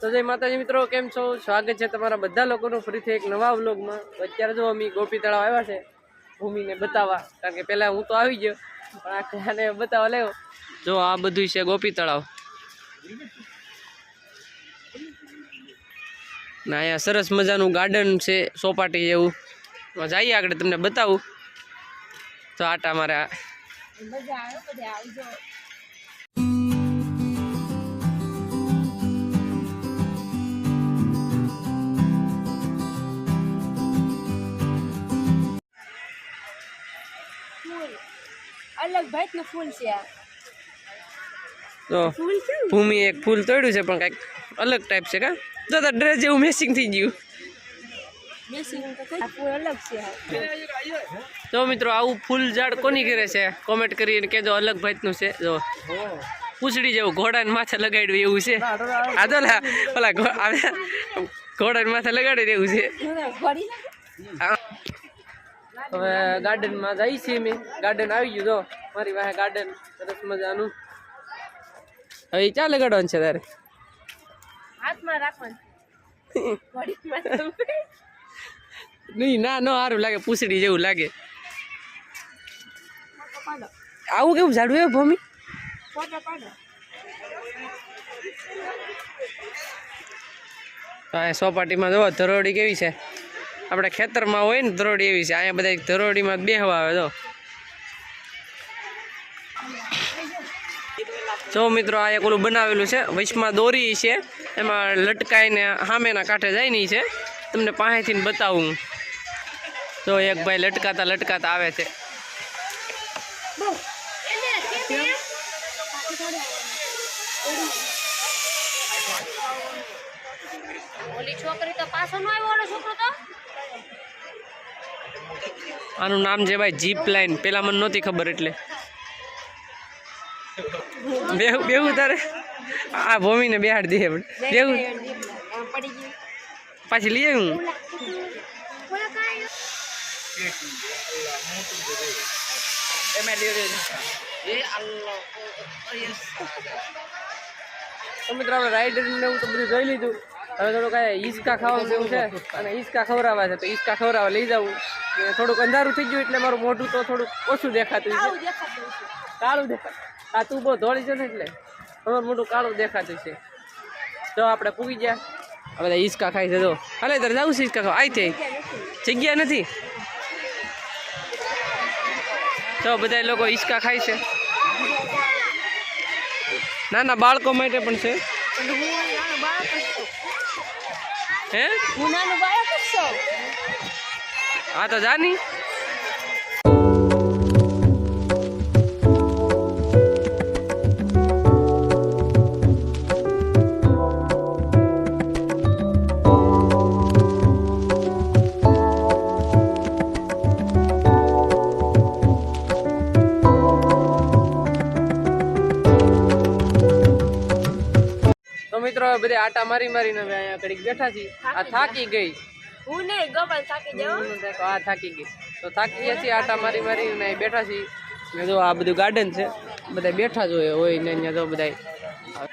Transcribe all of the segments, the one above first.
તો જય માતાજી મિત્રો, કેમ છો? સ્વાગત છે તમારા બધા લોકોનું ફરીથી એક નવા વ્લોગમાં. અત્યારે જો અમે ગોપી તળાવ આવ્યા છે ભૂમિને બતાવવા, કારણ કે પહેલાં હું તો આવી ગયો, પણ આખે આને બતાવવા લેવો જો આ બધું છે ગોપી તળાવ. ના અહીંયા સરસ મજાનું ગાર્ડન છે, સોપાટી તો જઈએ આગળ, તમને બતાવું. તો આટા મારા. ફૂલ છે. આ તો? ભૂમિ એક ફૂલ તોડ્યું છે પણ કંઈક અલગ ટાઈપ છે કા? તો ડ્રેસ જેવું મેસિંગ થઈ ગયું. તો મિત્રો આવું ફૂલ ઝાડ કોની કરે છે? કોમેન્ટ કરીને કહેજો અલગ ભાતનું છે. જો પૂછડી જેવું ઘોડાને માથે લગાડ્યું એવું છે. આ તો ઓલા ઘોડા ઘોડાને માથે લગાડી એવું છે. હવે ગાર્ડનમાં જઈ છીએ મેં ગાર્ડન આવી ગયું જો. મારી પાસે ગાર્ડન સરસ મજાનું. હવે ક્યાં લગાડવાનું છે તારે? હાથમાં રાખવાનું. નહીં ના નો સારું લાગે પૂછડી જેવું લાગે. આવું કેવું ઝાડું એ ભૂમિ? અહીંયા સોપાટીમાં જોવો ધરોડી કેવી છે? આપણે ખેતરમાં હોય ને ધરોડી એવી છે અહીંયા બધા ધરોડીમાં બેહવા આવે જો. જો મિત્રો આ એક ઓલું બનાવેલું છે. વચમાં દોરી છે. એમાં લટકાઈને સામેના કાંઠે જાય નહીં છે. તમને પાસેથી બતાવું. તો એક ભાઈ લટકાતા લટકાતા આવે છે. છોકરી તો પાછો નો આવ્યો છોકરો તો? આનું નામ છે ભાઈ જીપ લાઈન. પેલા મને નહોતી ખબર એટલે. બેહું બેવું તારે? આ ભૂમિને બેહાડ દે ગયું પાછી લઈ આવી હું ઓલા કાંઈ તો મિત્રો આપણે એવું તો બધું જોઈ લીધું. હવે થોડુંક આ હિંચકા ખાવાનું એવું છે અને હિંચકા ખવડાવવા છે તો હિંચકા ખવડાવવા લઈ જવું થોડુંક અંધારું થઈ ગયું એટલે મારું મોઢું તો થોડુંક ઓછું દેખાતું છે. દેખાતું કાળું દેખાય આ તું બહુ ધોળી છે ને એટલે. તમારું મોટું કાળું દેખાતું છે. તો આપણે પૂગી ગયા. આ બધા હિંચકા છે તો હાલે તારે જવું છે હિંચકા ખાવા? આવી થઈ. જગ્યા નથી. તો બધા લોકો હિંચકા ખાય છે. નાના બાળકો માટે પણ છે. હું હા? તો જાની. હવે બધે આટા મારી મારીને હવે અહીંયા ઘડીક બેઠા છીએ. આ થાકી ગઈ. હું નહીં ગોપાલ થાકી દેખો આ થાકી ગઈ. તો થાકી ગયા છીએ આટા મારી મારીને અહીં બેઠા છીએ. ને જો આ બધું ગાર્ડન છે. બધા બેઠા જ હોય હોય ને અહીંયા જો બધા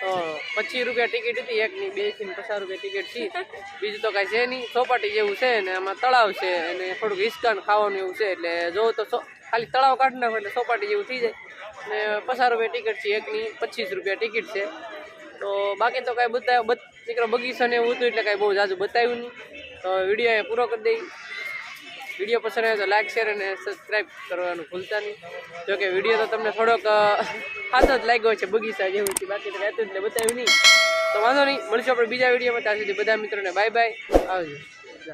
તો પચીસ રૂપિયા ટિકિટ હતી એકની બેથી પચાસ રૂપિયા ટિકિટ હતી. બીજું તો કાંઈ છે નહીં. ચોપાટી જેવું છે ને આમાં તળાવ છે અને થોડુંક હિસ્કાન ખાવાનું એવું છે એટલે જો તો ખાલી તળાવ કાઢી નાખો એટલે ચોપાટી જેવું થઈ જાય. ને પચાસ રૂપિયા ટિકિટ છે એકની પચીસ રૂપિયા ટિકિટ છે. તો બાકી તો કાંઈ બતાવ બત દીકરો બગીચા ને એવું હતું એટલે કાંઈ બહુ જાજુ બતાવ્યું નહીં. તો વીડિયો અહીંયા પૂરો કરી દઈ. વીડિયો પસંદ આવે તો લાઈક શેર અને સબસ્ક્રાઈબ કરવાનું ભૂલતા નહીં. જોકે વીડિયો તો તમને થોડોક હાથ જ લાગ્યો છે બગીચા જેવું છે. બાકી તો રહેતું એટલે બતાવ્યું નહીં. તો વાંધો નહીં, મળશું આપણે બીજા વિડીયોમાં. ત્યાં સુધી બધા મિત્રોને બાય બાય આવજો.